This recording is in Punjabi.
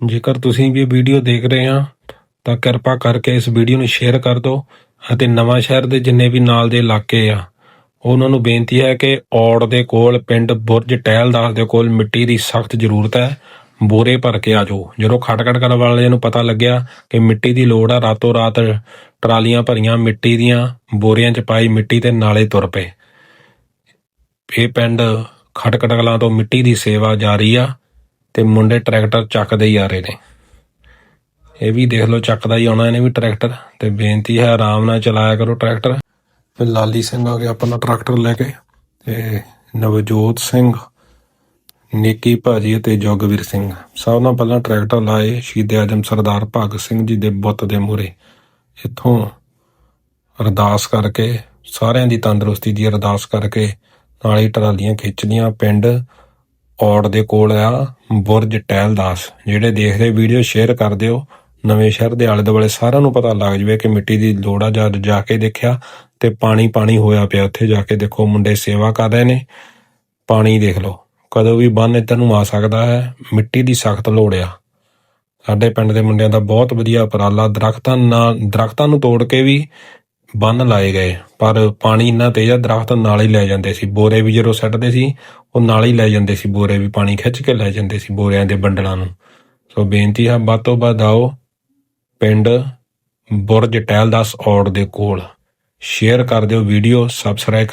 ਜੇਕਰ ਤੁਸੀਂ ਵੀ ਇਹ ਵੀਡੀਓ ਦੇਖ ਰਹੇ ਹਾਂ, ਤਾਂ ਕਿਰਪਾ ਕਰਕੇ ਇਸ ਵੀਡੀਓ ਨੂੰ ਸ਼ੇਅਰ ਕਰ ਦਿਓ ਅਤੇ ਨਵਾਂ ਸ਼ਹਿਰ ਦੇ ਜਿੰਨੇ ਵੀ ਨਾਲ ਦੇ ਇਲਾਕੇ ਆ, ਉਹਨਾਂ ਨੂੰ ਬੇਨਤੀ ਹੈ ਕਿ ਔੜ ਦੇ ਕੋਲ, ਪਿੰਡ ਬੁਰਜ ਟਹਿਲਦਾਸ ਦੇ ਕੋਲ ਮਿੱਟੀ ਦੀ ਸਖਤ ਜ਼ਰੂਰਤ ਹੈ। ਬੋਰੇ ਭਰ ਕੇ ਆ ਜਾਓ। ਜਦੋਂ ਖਟਖਟ ਕਰਨ ਵਾਲਿਆਂ ਨੂੰ ਪਤਾ ਲੱਗਿਆ ਕਿ ਮਿੱਟੀ ਦੀ ਲੋੜ ਆ, ਰਾਤੋਂ ਰਾਤ ਟਰਾਲੀਆਂ ਭਰੀਆਂ ਮਿੱਟੀ ਦੀਆਂ, ਬੋਰੀਆਂ 'ਚ ਪਾਈ ਮਿੱਟੀ ਤੇ ਨਾਲੇ ਤੁਰ ਪਏ। ਇਹ ਪਿੰਡ ਖਟਕਟ ਕਲਾਂ ਤੋਂ ਮਿੱਟੀ ਦੀ ਸੇਵਾ ਜਾਰੀ ਆ। ਤੇ ਮੁੰਡੇ ਟਰੈਕਟਰ ਚੱਕਦੇ ਹੀ ਆ ਰਹੇ ਨੇ। ਇਹ ਵੀ ਦੇਖ ਲਓ, ਚੱਕਦਾ ਹੀ ਆਉਣਾ, ਇਹਨੇ ਵੀ ਟਰੈਕਟਰ। ਤੇ ਬੇਨਤੀ ਹੈ, ਆਰਾਮ ਨਾਲ ਚਲਾਇਆ ਕਰੋ ਟਰੈਕਟਰ। ਤੇ ਲਾਲੀ ਸਿੰਘ ਆ ਗਿਆ ਆਪਣਾ ਟਰੈਕਟਰ ਲੈ ਕੇ। ਤੇ ਨਵਜੋਤ ਸਿੰਘ, ਨੇਕੀ ਭਾਜੀ ਅਤੇ ਜੋਗਵੀਰ ਸਿੰਘ। ਸਭ ਨਾਲ ਪਹਿਲਾਂ ਟਰੈਕਟਰ ਲਾਏ, ਸ਼ਹੀਦ ਆਜਮ ਸਰਦਾਰ ਭਗਤ ਸਿੰਘ ਜੀ ਦੇ ਬੁੱਤ ਦੇ ਮੂਹਰੇ। ਇੱਥੋਂ ਅਰਦਾਸ ਕਰਕੇ, ਸਾਰਿਆਂ ਦੀ ਤੰਦਰੁਸਤੀ ਦੀ ਅਰਦਾਸ ਕਰਕੇ, ਨਾਲ ਹੀ ਟਰਾਲੀਆਂ ਖਿੱਚ ਲੀਆਂ ਪਿੰਡ ਔੜ ਦੇ ਕੋਲ ਆ। ਬੁਰਜ ਟਹਿਲਦਾਸ ਜਿਹੜੇ ਦੇਖਦੇ ਵੀਡੀਓ ਸ਼ੇਅਰ ਕਰ ਦਿਓ ਨਵੇਂ ਸ਼ਹਿਰ ਦੇ ਆਲੇ ਦੁਆਲੇ ਸਾਰਿਆਂ ਨੂੰ ਪਤਾ ਲੱਗ ਜਵੇ ਕਿ ਮਿੱਟੀ ਦੀ ਲੋੜ ਆ, ਜਦ ਜਾ ਕੇ ਦੇਖਿਆ ਤੇ ਪਾਣੀ ਪਾਣੀ ਹੋਇਆ ਪਿਆ ਉੱਥੇ, ਜਾ ਕੇ ਦੇਖੋ ਮੁੰਡੇ ਸੇਵਾ ਕਰ ਰਹੇ ਨੇ, ਪਾਣੀ ਦੇਖ ਲਓ, ਕਦੋਂ ਵੀ ਬੰਨ ਇੱਧਰ ਨੂੰ ਆ ਸਕਦਾ ਹੈ, ਮਿੱਟੀ ਦੀ ਸਖਤ ਲੋੜ ਆ। ਸਾਡੇ ਪਿੰਡ ਦੇ ਮੁੰਡਿਆਂ ਦਾ ਬਹੁਤ ਵਧੀਆ ਉਪਰਾਲਾ, ਦਰਖਤਾਂ ਨਾਲ ਦਰਖਤਾਂ ਨੂੰ ਤੋੜ ਕੇ ਵੀ ਬੰਨ ਲਾਏ ਗਏ, ਪਰ ਪਾਣੀ ਇੰਨਾ ਤੇਜ਼ ਆ, ਦਰਖਤ ਨਾਲ ਹੀ ਲੈ ਜਾਂਦੇ ਸੀ। ਬੋਰੇ ਵੀ ਜਦੋਂ ਸੱਟਦੇ ਸੀ, ਉਹ ਨਾਲ ਹੀ ਲੈ ਜਾਂਦੇ ਸੀ ਬੋਰੇ ਵੀ, ਪਾਣੀ ਖਿੱਚ ਕੇ ਲੈ ਜਾਂਦੇ ਸੀ ਬੋਰਿਆਂ ਦੇ ਬੰਡਲਾਂ ਨੂੰ। ਸੋ ਬੇਨਤੀ ਹੈ ਵੱਧ ਤੋਂ ਵੱਧ ਆਓ ਪਿੰਡ ਬੁਰਜ ਟਹਿਲਦਾਸ ਔੜ ਦੇ ਕੋਲ। ਸ਼ੇਅਰ ਕਰ ਦਿਓ ਵੀਡੀਓ ਸਬਸਕ੍ਰਾਈਬ